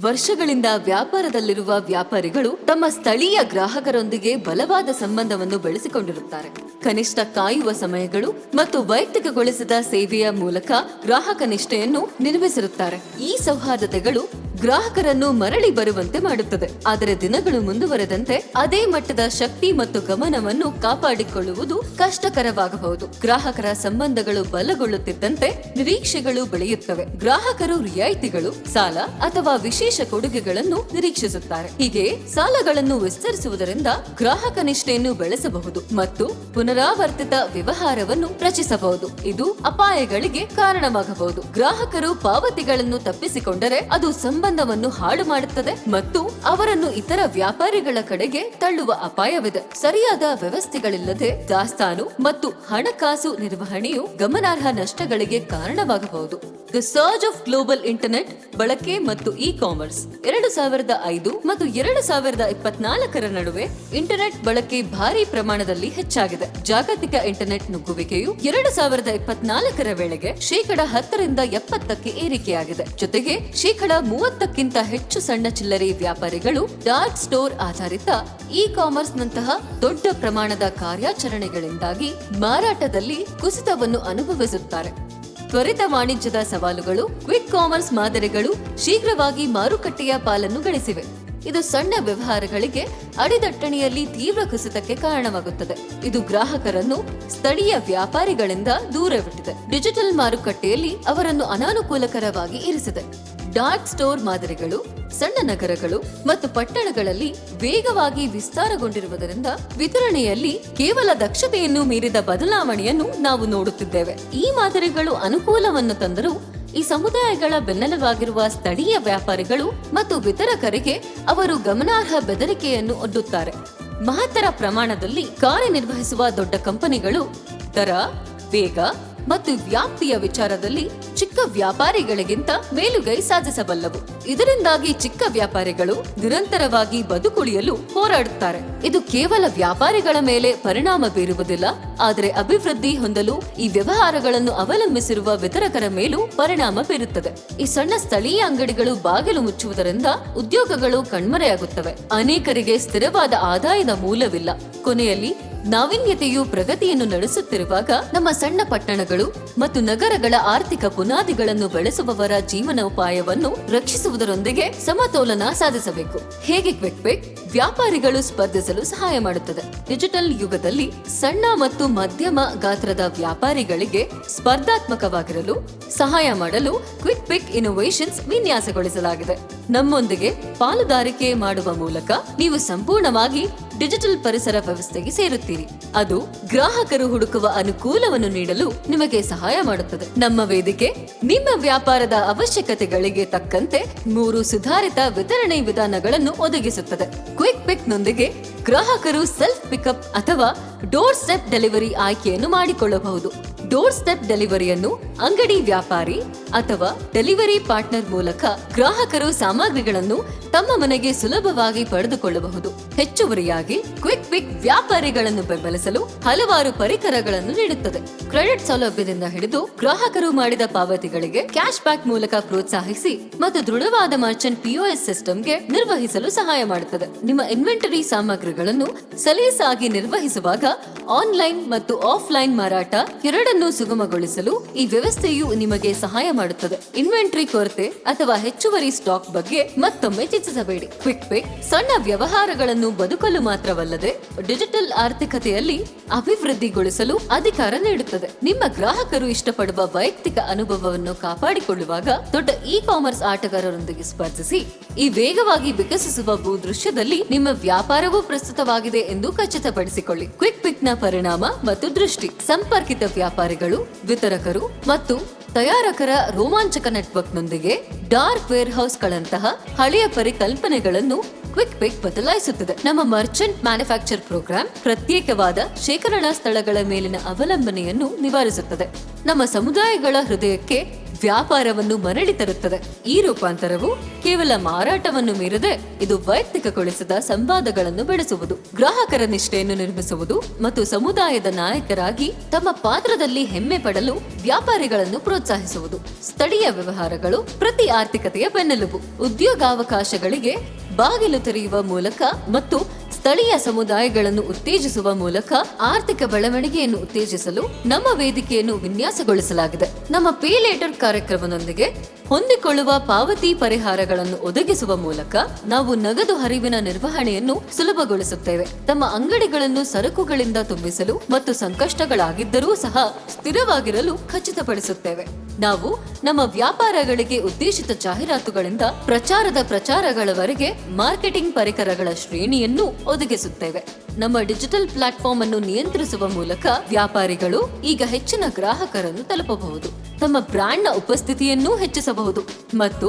ವರ್ಷಗಳಿಂದ ವ್ಯಾಪಾರದಲ್ಲಿರುವ ವ್ಯಾಪಾರಿಗಳು ತಮ್ಮ ಸ್ಥಳೀಯ ಗ್ರಾಹಕರೊಂದಿಗೆ ಬಲವಾದ ಸಂಬಂಧವನ್ನು ಬೆಳೆಸಿಕೊಂಡಿರುತ್ತಾರೆ. ಕನಿಷ್ಠ ಕಾಯುವ ಸಮಯಗಳು ಮತ್ತು ವೈಯಕ್ತಿಕಗೊಳಿಸಿದ ಸೇವೆಯ ಮೂಲಕ ಗ್ರಾಹಕ ನಿಷ್ಠೆಯನ್ನು ನಿರ್ಮಿಸಿರುತ್ತಾರೆ. ಈ ಸೌಹಾರ್ದತೆಗಳು ಗ್ರಾಹಕರನ್ನು ಮರಳಿ ಬರುವಂತೆ ಮಾಡುತ್ತದೆ. ಆದರೆ ದಿನಗಳು ಮುಂದುವರೆದಂತೆ ಅದೇ ಮಟ್ಟದ ಶಕ್ತಿ ಮತ್ತು ಗಮನವನ್ನು ಕಾಪಾಡಿಕೊಳ್ಳುವುದು ಕಷ್ಟಕರವಾಗಬಹುದು. ಗ್ರಾಹಕರ ಸಂಬಂಧಗಳು ಬಲಗೊಳ್ಳುತ್ತಿದ್ದಂತೆ ನಿರೀಕ್ಷೆಗಳು ಬೆಳೆಯುತ್ತವೆ. ಗ್ರಾಹಕರು ರಿಯಾಯಿತಿಗಳು, ಸಾಲ ಅಥವಾ ವಿಶೇಷ ಕೊಡುಗೆಗಳನ್ನು ನಿರೀಕ್ಷಿಸುತ್ತಾರೆ. ಹೀಗೆ ಸಾಲಗಳನ್ನು ವಿಸ್ತರಿಸುವುದರಿಂದ ಗ್ರಾಹಕ ನಿಷ್ಠೆಯನ್ನು ಬೆಳೆಸಬಹುದು ಮತ್ತು ಪುನರಾವರ್ತಿತ ವ್ಯವಹಾರವನ್ನು ರಚಿಸಬಹುದು. ಇದು ಅಪಾಯಗಳಿಗೆ ಕಾರಣವಾಗಬಹುದು. ಗ್ರಾಹಕರು ಪಾವತಿಗಳನ್ನು ತಪ್ಪಿಸಿಕೊಂಡರೆ ಅದು ಸಂಬಂಧವನ್ನು ಹಾಳು ಮಾಡುತ್ತದೆ ಮತ್ತು ಅವರನ್ನು ಇತರ ವ್ಯಾಪಾರಿಗಳ ಕಡೆಗೆ ತಳ್ಳುವ ಅಪಾಯವಿದೆ. ಸರಿಯಾದ ವ್ಯವಸ್ಥೆಗಳಿಲ್ಲದೆ ದಾಸ್ತಾನು ಮತ್ತು ಹಣಕಾಸು ನಿರ್ವಹಣೆಯು ಗಮನಾರ್ಹ ನಷ್ಟಗಳಿಗೆ ಕಾರಣವಾಗಬಹುದು. The surge of global internet ಬಳಕೆ ಮತ್ತು ಇ ಕಾಮರ್ಸ್ ಎರಡು ಸಾವಿರದ ಐದು ಮತ್ತು ಎರಡು ಸಾವಿರದ ಇಪ್ಪತ್ನಾಲ್ಕರ ನಡುವೆ ಇಂಟರ್ನೆಟ್ ಬಳಕೆ ಭಾರಿ ಪ್ರಮಾಣದಲ್ಲಿ ಹೆಚ್ಚಾಗಿದೆ. ಜಾಗತಿಕ ಇಂಟರ್ನೆಟ್ ನುಗ್ಗುವಿಕೆಯು ಎರಡು ಸಾವಿರದ ಇಪ್ಪತ್ನಾಲ್ಕರ ವೇಳೆಗೆ ಶೇಕಡ ಹತ್ತರಿಂದ ಎಪ್ಪತ್ತಕ್ಕೆ ಏರಿಕೆಯಾಗಿದೆ. ಜೊತೆಗೆ ಶೇಕಡ ಮೂವತ್ತಕ್ಕಿಂತ ಹೆಚ್ಚು ಸಣ್ಣ ಚಿಲ್ಲರೆ ವ್ಯಾಪಾರಿಗಳು ಡಾರ್ಕ್ ಸ್ಟೋರ್ ಆಧಾರಿತ ಇ ಕಾಮರ್ಸ್ ನಂತಹ ದೊಡ್ಡ ಪ್ರಮಾಣದ ಕಾರ್ಯಾಚರಣೆಗಳಿಂದಾಗಿ ಮಾರಾಟದಲ್ಲಿ ಕುಸಿತವನ್ನು ಅನುಭವಿಸುತ್ತಾರೆ. ತ್ವರಿತ ವಾಣಿಜ್ಯದ ಸವಾಲುಗಳು, ಕ್ವಿಕ್ ಕಾಮರ್ಸ್ ಮಾದರಿಗಳು ಶೀಘ್ರವಾಗಿ ಮಾರುಕಟ್ಟೆಯ ಪಾಲನ್ನು ಗಳಿಸಿವೆ. ಇದು ಸಣ್ಣ ವ್ಯವಹಾರಗಳಿಗೆ ಅಡಿದಟ್ಟಣೆಯಲ್ಲಿ ತೀವ್ರ ಕುಸಿತಕ್ಕೆ ಕಾರಣವಾಗುತ್ತದೆ. ಇದು ಗ್ರಾಹಕರನ್ನು, ಸ್ಥಳೀಯ ವ್ಯಾಪಾರಿಗಳಿಂದ ದೂರವಿಟ್ಟಿದೆ. ಡಿಜಿಟಲ್ ಮಾರುಕಟ್ಟೆಯಲ್ಲಿ ಅವರನ್ನು ಅನಾನುಕೂಲಕರವಾಗಿ ಇರಿಸಿದೆ. ಡಾರ್ಕ್ ಸ್ಟೋರ್ ಮಾದರಿಗಳು, ಸಣ್ಣ ನಗರಗಳು ಮತ್ತು ಪಟ್ಟಣಗಳಲ್ಲಿ ವೇಗವಾಗಿ ವಿಸ್ತಾರಗೊಂಡಿರುವುದರಿಂದ ವಿತರಣೆಯಲ್ಲಿ ಕೇವಲ ದಕ್ಷತೆಯನ್ನು ಮೀರಿದ ಬದಲಾವಣೆಯನ್ನು ನಾವು ನೋಡುತ್ತಿದ್ದೇವೆ. ಈ ಮಾದರಿಗಳು ಅನುಕೂಲವನ್ನು ತಂದರೂ ಈ ಸಮುದಾಯಗಳ ಬೆನ್ನೆಲುವಾಗಿರುವ ಸ್ಥಳೀಯ ವ್ಯಾಪಾರಿಗಳು ಮತ್ತು ವಿತರಕರಿಗೆ ಅವರು ಗಮನಾರ್ಹ ಬೆದರಿಕೆಯನ್ನು ಒಡ್ಡುತ್ತಾರೆ. ಮಹತ್ತರ ಪ್ರಮಾಣದಲ್ಲಿ ಕಾರ್ಯನಿರ್ವಹಿಸುವ ದೊಡ್ಡ ಕಂಪನಿಗಳು ದರ, ವೇಗ ಮತ್ತು ವ್ಯಾಪ್ತಿಯ ವಿಚಾರದಲ್ಲಿ ವ್ಯಾಪಾರಿಗಳಿಗಿಂತ ಮೇಲುಗೈ ಸಾಧಿಸಬಲ್ಲವು. ಇದರಿಂದಾಗಿ ಚಿಕ್ಕ ವ್ಯಾಪಾರಿಗಳು ನಿರಂತರವಾಗಿ ಬದುಕುಳಿಯಲು ಹೋರಾಡುತ್ತಾರೆ. ಇದು ಕೇವಲ ವ್ಯಾಪಾರಿಗಳ ಮೇಲೆ ಪರಿಣಾಮ ಬೀರುವುದಿಲ್ಲ ಆದರೆ ಅಭಿವೃದ್ಧಿ ಹೊಂದಲು ಈ ವ್ಯವಹಾರಗಳನ್ನು ಅವಲಂಬಿಸಿರುವ ವಿತರಕರ ಮೇಲೂ ಪರಿಣಾಮ ಬೀರುತ್ತದೆ. ಈ ಸಣ್ಣ ಸ್ಥಳೀಯ ಅಂಗಡಿಗಳು ಬಾಗಿಲು ಮುಚ್ಚುವುದರಿಂದ ಉದ್ಯೋಗಗಳು ಕಣ್ಮರೆಯಾಗುತ್ತವೆ. ಅನೇಕರಿಗೆ ಸ್ಥಿರವಾದ ಆದಾಯದ ಮೂಲವಿಲ್ಲ. ಕೊನೆಯಲ್ಲಿ ನಾವೀನ್ಯತೆಯು ಪ್ರಗತಿಯನ್ನು ನಡೆಸುತ್ತಿರುವಾಗ ನಮ್ಮ ಸಣ್ಣ ಪಟ್ಟಣಗಳು ಮತ್ತು ನಗರಗಳ ಆರ್ಥಿಕ ಪುನಾದಿಗಳನ್ನು ಬೆಳೆಸುವವರ ಜೀವನೋಪಾಯವನ್ನು ರಕ್ಷಿಸುವುದರೊಂದಿಗೆ ಸಮತೋಲನ ಸಾಧಿಸಬೇಕು. ಹೇಗೆ ಕ್ವಿಕ್ ವ್ಯಾಪಾರಿಗಳು ಸ್ಪರ್ಧಿಸಲು ಸಹಾಯ ಮಾಡುತ್ತದೆ. ಡಿಜಿಟಲ್ ಯುಗದಲ್ಲಿ ಸಣ್ಣ ಮತ್ತು ಮಧ್ಯಮ ಗಾತ್ರದ ವ್ಯಾಪಾರಿಗಳಿಗೆ ಸ್ಪರ್ಧಾತ್ಮಕವಾಗಿರಲು ಸಹಾಯ ಮಾಡಲು ಕ್ವಿಕ್ ಪಿಕ್ ಇನ್ನೋವೇಷನ್ಸ್ ವಿನ್ಯಾಸಗೊಳಿಸಲಾಗಿದೆ. ನಮ್ಮೊಂದಿಗೆ ಪಾಲುದಾರಿಕೆ ಮಾಡುವ ಮೂಲಕ ನೀವು ಸಂಪೂರ್ಣವಾಗಿ ಡಿಜಿಟಲ್ ಪರಿಸರ ವ್ಯವಸ್ಥೆಗೆ ಸೇರುತ್ತೀರಿ. ಅದು ಗ್ರಾಹಕರು ಹುಡುಕುವ ಅನುಕೂಲವನ್ನು ನೀಡಲು ನಿಮಗೆ ಸಹಾಯ ಮಾಡುತ್ತದೆ. ನಮ್ಮ ವೇದಿಕೆ ನಿಮ್ಮ ವ್ಯಾಪಾರದ ಅವಶ್ಯಕತೆಗಳಿಗೆ ತಕ್ಕಂತೆ ಮೂರು ಸುಧಾರಿತ ವಿತರಣೆ ವಿಧಾನಗಳನ್ನು ಒದಗಿಸುತ್ತದೆ. ಕ್ವಿಕ್ ಪಿಕ್ ನೊಂದಿಗೆ ಗ್ರಾಹಕರು ಸೆಲ್ಫ್ ಪಿಕಪ್ ಅಥವಾ ಡೋರ್ ಸ್ಟೆಪ್ ಡೆಲಿವರಿ ಆಯ್ಕೆಯನ್ನು ಮಾಡಿಕೊಳ್ಳಬಹುದು. ಡೋರ್ ಸ್ಟೆಪ್ ಡೆಲಿವರಿಯನ್ನು ಅಂಗಡಿ ವ್ಯಾಪಾರಿ ಅಥವಾ ಡೆಲಿವರಿ ಪಾರ್ಟ್ನರ್ ಮೂಲಕ ಗ್ರಾಹಕರು ಸಾಮಗ್ರಿಗಳನ್ನು ತಮ್ಮ ಮನೆಗೆ ಸುಲಭವಾಗಿ ಪಡೆದುಕೊಳ್ಳಬಹುದು. ಹೆಚ್ಚುವರಿಯಾಗಿ ಕ್ವಿಕ್ ಪಿಕ್ ವ್ಯಾಪಾರಿಗಳನ್ನು ಬೆಂಬಲಿಸಲು ಹಲವಾರು ಪರಿಕರಗಳನ್ನು ನೀಡುತ್ತದೆ. ಕ್ರೆಡಿಟ್ ಸೌಲಭ್ಯದಿಂದ ಹಿಡಿದು ಗ್ರಾಹಕರು ಮಾಡಿದ ಪಾವತಿಗಳಿಗೆ ಕ್ಯಾಶ್ ಬ್ಯಾಕ್ ಮೂಲಕ ಪ್ರೋತ್ಸಾಹಿಸಿ ಮತ್ತು ದೃಢವಾದ ಮರ್ಚೆಂಟ್ ಪಿಒಎಸ್ ಸಿಸ್ಟಮ್ಗೆ ನಿರ್ವಹಿಸಲು ಸಹಾಯ ಮಾಡುತ್ತದೆ. ನಿಮ್ಮ ಇನ್ವೆಂಟರಿ ಸಾಮಗ್ರಿಗಳನ್ನು ಸಲೀಸಾಗಿ ನಿರ್ವಹಿಸುವಾಗ ಆನ್ಲೈನ್ ಮತ್ತು ಆಫ್ಲೈನ್ ಮಾರಾಟ ಎರಡನ್ನೂ ಸುಗಮಗೊಳಿಸಲು ಈ ವ್ಯವಸ್ಥೆಯು ನಿಮಗೆ ಸಹಾಯ ಮಾಡುತ್ತದೆ. ಇನ್ವೆಂಟರಿ ಕೊರತೆ ಅಥವಾ ಹೆಚ್ಚುವರಿ ಸ್ಟಾಕ್ ಬಗ್ಗೆ ಮತ್ತೊಮ್ಮೆ ಚಿಂತಿಸಬೇಡಿ. ಕ್ವಿಕ್ ಪೇ ಸಣ್ಣ ವ್ಯವಹಾರಗಳನ್ನು ಬದುಕಲು ಮಾತ್ರವಲ್ಲದೆ ಡಿಜಿಟಲ್ ಆರ್ಥಿಕತೆಯಲ್ಲಿ ಅಭಿವೃದ್ಧಿಗೊಳಿಸಲು ಅಧಿಕಾರ ನೀಡುತ್ತದೆ. ನಿಮ್ಮ ಗ್ರಾಹಕರು ಇಷ್ಟಪಡುವ ವೈಯಕ್ತಿಕ ಅನುಭವವನ್ನು ಕಾಪಾಡಿಕೊಳ್ಳುವಾಗ ದೊಡ್ಡ ಇ ಕಾಮರ್ಸ್ ಆಟಗಾರರೊಂದಿಗೆ ಸ್ಪರ್ಧಿಸಿ ಈ ವೇಗವಾಗಿ ವಿಕಸಿಸುವ ಭೂದೃಶ್ಯದಲ್ಲಿ ನಿಮ್ಮ ವ್ಯಾಪಾರವೂ ಪ್ರಸ್ತುತವಾಗಿದೆ ಎಂದು ಖಚಿತಪಡಿಸಿಕೊಳ್ಳಿ. ಕ್ವಿಕ್ ಪಿಕ್ ಪರಿಣಾಮ ಮತ್ತು ದೃಷ್ಟಿ. ಸಂಪರ್ಕಿತ ವ್ಯಾಪಾರಿಗಳು, ವಿತರಕರು ಮತ್ತು ತಯಾರಕರ ರೋಮಾಂಚಕ ನೆಟ್ವರ್ಕ್ನೊಂದಿಗೆ ಡಾರ್ಕ್ ವೇರ್ ಹೌಸ್ಗಳಂತಹ ಹಳೆಯ ಪರಿಕಲ್ಪನೆಗಳನ್ನು ಕ್ವಿಕ್ ಪಿಕ್ ಬದಲಾಯಿಸುತ್ತದೆ. ನಮ್ಮ ಮರ್ಚೆಂಟ್ ಮ್ಯಾನುಫ್ಯಾಕ್ಚರ್ ಪ್ರೋಗ್ರಾಂ ಪ್ರತ್ಯೇಕವಾದ ಶೇಖರಣಾ ಸ್ಥಳಗಳ ಮೇಲಿನ ಅವಲಂಬನೆಯನ್ನು ನಿವಾರಿಸುತ್ತದೆ. ನಮ್ಮ ಸಮುದಾಯಗಳ ಹೃದಯಕ್ಕೆ ವ್ಯಾಪಾರವನ್ನು ಮರಳಿ ತರುತ್ತದೆ. ಈ ರೂಪಾಂತರವು ಕೇವಲ ಮಾರಾಟವನ್ನು ಮೀರದೆ ಇದು ವೈಯಕ್ತಿಕಗೊಳಿಸಿದ ಸಂವಾದಗಳನ್ನು ಬೆಳೆಸುವುದು. ಗ್ರಾಹಕರ ನಿಷ್ಠೆಯನ್ನು ನಿರ್ಮಿಸುವುದು ಮತ್ತು ಸಮುದಾಯದ ನಾಯಕರಾಗಿ ತಮ್ಮ ಪಾತ್ರದಲ್ಲಿ ಹೆಮ್ಮೆ ಪಡಲು ವ್ಯಾಪಾರಿಗಳನ್ನು ಪ್ರೋತ್ಸಾಹಿಸುವುದು. ಸ್ಥಳೀಯ ವ್ಯವಹಾರಗಳು ಪ್ರತಿ ಆರ್ಥಿಕತೆಯ ಬೆನ್ನೆಲುಬು. ಉದ್ಯೋಗಾವಕಾಶಗಳಿಗೆ ಬಾಗಿಲು ತೆರೆಯುವ ಮೂಲಕ ಮತ್ತು ಸ್ಥಳೀಯ ಸಮುದಾಯಗಳನ್ನು ಉತ್ತೇಜಿಸುವ ಮೂಲಕ ಆರ್ಥಿಕ ಬೆಳವಣಿಗೆಯನ್ನು ಉತ್ತೇಜಿಸಲು ನಮ್ಮ ವೇದಿಕೆಯನ್ನು ವಿನ್ಯಾಸಗೊಳಿಸಲಾಗಿದೆ. ನಮ್ಮ ಪೇ ಲೇಟರ್ ಕಾರ್ಯಕ್ರಮದೊಂದಿಗೆ ಹೊಂದಿಕೊಳ್ಳುವ ಪಾವತಿ ಪರಿಹಾರಗಳನ್ನು ಒದಗಿಸುವ ಮೂಲಕ ನಾವು ನಗದು ಹರಿವಿನ ನಿರ್ವಹಣೆಯನ್ನು ಸುಲಭಗೊಳಿಸುತ್ತೇವೆ. ತಮ್ಮ ಅಂಗಡಿಗಳನ್ನು ಸರಕುಗಳಿಂದ ತುಂಬಿಸಲು ಮತ್ತು ಸಂಕಷ್ಟಗಳಾಗಿದ್ದರೂ ಸಹ ಸ್ಥಿರವಾಗಿರಲು ಖಚಿತಪಡಿಸುತ್ತೇವೆ. ನಾವು ನಮ್ಮ ವ್ಯಾಪಾರಗಳಿಗೆ ಉದ್ದೇಶಿತ ಜಾಹೀರಾತುಗಳಿಂದ ಪ್ರಚಾರದ ಪ್ರಚಾರಗಳವರೆಗೆ ಮಾರ್ಕೆಟಿಂಗ್ ಪರಿಕರಗಳ ಶ್ರೇಣಿಯನ್ನು ಒದಗಿಸುತ್ತೇವೆ. ನಮ್ಮ ಡಿಜಿಟಲ್ ಪ್ಲಾಟ್ಫಾರ್ಮ್ ಅನ್ನು ನಿಯಂತ್ರಿಸುವ ಮೂಲಕ ವ್ಯಾಪಾರಿಗಳು ಈಗ ಹೆಚ್ಚಿನ ಗ್ರಾಹಕರನ್ನು ತಲುಪಬಹುದು. ತಮ್ಮ ಬ್ರ್ಯಾಂಡ್ನ ಉಪಸ್ಥಿತಿಯನ್ನೂ ಹೆಚ್ಚಿಸಬಹುದು ಮತ್ತು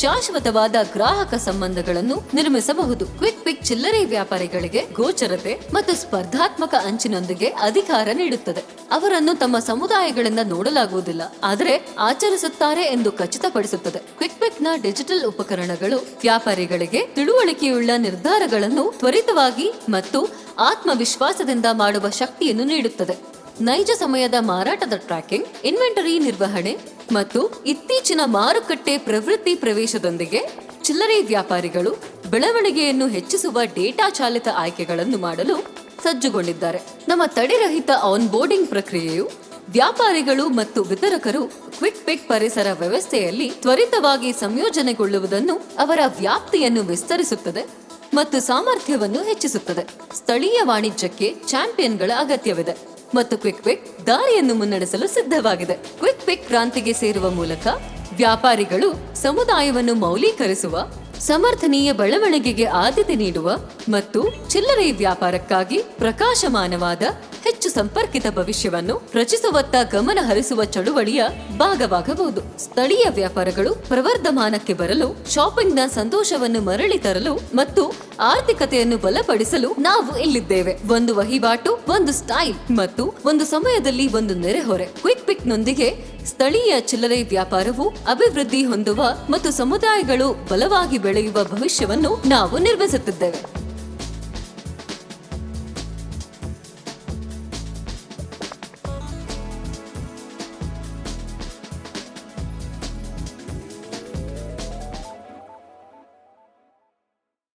ಶಾಶ್ವತವಾದ ಗ್ರಾಹಕ ಸಂಬಂಧಗಳನ್ನು ನಿರ್ಮಿಸಬಹುದು. ಕ್ವಿಕ್ ಪಿಕ್ ಚಿಲ್ಲರೆ ವ್ಯಾಪಾರಿಗಳಿಗೆ ಗೋಚರತೆ ಮತ್ತು ಸ್ಪರ್ಧಾತ್ಮಕ ಅಂಚಿನೊಂದಿಗೆ ಅಧಿಕಾರ ನೀಡುತ್ತದೆ. ಅವರನ್ನು ತಮ್ಮ ಸಮುದಾಯಗಳಿಂದ ನೋಡಲಾಗುವುದಿಲ್ಲ, ಆದರೆ ಆಚರಿಸುತ್ತಾರೆ ಎಂದು ಖಚಿತಪಡಿಸುತ್ತದೆ. ಕ್ವಿಕ್ ಪಿಕ್ನ ಡಿಜಿಟಲ್ ಉಪಕರಣಗಳು ವ್ಯಾಪಾರಿಗಳಿಗೆ ತಿಳುವಳಿಕೆಯುಳ್ಳ ನಿರ್ಧಾರಗಳನ್ನು ತ್ವರಿತವಾಗಿ ಮತ್ತು ಆತ್ಮವಿಶ್ವಾಸದಿಂದ ಮಾಡುವ ಶಕ್ತಿಯನ್ನು ನೀಡುತ್ತದೆ. ನೈಜ ಸಮಯದ ಮಾರಾಟದ ಟ್ರ್ಯಾಕಿಂಗ್ ಇನ್ವೆಂಟರಿ ನಿರ್ವಹಣೆ ಮತ್ತು ಇತ್ತೀಚಿನ ಮಾರುಕಟ್ಟೆ ಪ್ರವೃತ್ತಿ ಪ್ರವೇಶದೊಂದಿಗೆ ಚಿಲ್ಲರೆ ವ್ಯಾಪಾರಿಗಳು ಬೆಳವಣಿಗೆಯನ್ನು ಹೆಚ್ಚಿಸುವ ಡೇಟಾ ಚಾಲಿತ ಆಯ್ಕೆಗಳನ್ನು ಮಾಡಲು ಸಜ್ಜುಗೊಂಡಿದ್ದಾರೆ. ನಮ್ಮ ತಡೆರಹಿತ ಆನ್ಬೋರ್ಡಿಂಗ್ ಪ್ರಕ್ರಿಯೆಯು ವ್ಯಾಪಾರಿಗಳು ಮತ್ತು ವಿತರಕರು ಕ್ವಿಕ್ ಪಿಕ್ ಪರಿಸರ ವ್ಯವಸ್ಥೆಯಲ್ಲಿ ತ್ವರಿತವಾಗಿ ಸಂಯೋಜನೆಗೊಳ್ಳುವುದನ್ನು ಅವರ ವ್ಯಾಪ್ತಿಯನ್ನು ವಿಸ್ತರಿಸುತ್ತದೆ. ಮತ್ತು ಸಾಮರ್ಥ್ಯವನ್ನು ಹೆಚ್ಚಿಸುತ್ತದೆ. ಸ್ಥಳೀಯ ವಾಣಿಜ್ಯಕ್ಕೆ ಚಾಂಪಿಯನ್ಗಳ ಅಗತ್ಯವಿದೆ. ಮತ್ತು ಕ್ವಿಕ್ ಪಿಕ್ ದಾರಿಯನ್ನು ಮುನ್ನಡೆಸಲು ಸಿದ್ಧವಾಗಿದೆ. ಕ್ವಿಕ್ ಪಿಕ್ ಕ್ರಾಂತಿಗೆ ಸೇರುವ ಮೂಲಕ ವ್ಯಾಪಾರಿಗಳು ಸಮುದಾಯವನ್ನು ಮೌಲ್ಯೀಕರಿಸುವ, ಸಮರ್ಥನೀಯ ಬೆಳವಣಿಗೆಗೆ ಆದ್ಯತೆ ನೀಡುವ ಮತ್ತು ಚಿಲ್ಲರೆ ವ್ಯಾಪಾರಕ್ಕಾಗಿ ಪ್ರಕಾಶಮಾನವಾದ ಸಂಪರ್ಕಿತ ಭವಿಷ್ಯವನ್ನು ರಚಿಸುವತ್ತ ಗಮನ ಹರಿಸುವ ಚಳುವಳಿಯ ಭಾಗವಾಗಬಹುದು. ಸ್ಥಳೀಯ ವ್ಯಾಪಾರಗಳು ಪ್ರವರ್ಧಮಾನಕ್ಕೆ ಬರಲು, ಶಾಪಿಂಗ್ನ ಸಂತೋಷವನ್ನು ಮರಳಿ ತರಲು ಮತ್ತು ಆರ್ಥಿಕತೆಯನ್ನು ಬಲಪಡಿಸಲು ನಾವು ಇಲ್ಲಿದ್ದೇವೆ. ಒಂದು ವಹಿವಾಟು, ಒಂದು ಸ್ಟೈಲ್ ಮತ್ತು ಒಂದು ಸಮಯದಲ್ಲಿ ಒಂದು ನೆರೆಹೊರೆ. ಕ್ವಿಕ್ ಪಿಕ್ ನೊಂದಿಗೆ ಸ್ಥಳೀಯ ಚಿಲ್ಲರೆ ವ್ಯಾಪಾರವು ಅಭಿವೃದ್ಧಿ ಹೊಂದುವ ಮತ್ತು ಸಮುದಾಯಗಳು ಬಲವಾಗಿ ಬೆಳೆಯುವ ಭವಿಷ್ಯವನ್ನು ನಾವು ನಿರ್ಮಿಸುತ್ತಿದ್ದೇವೆ.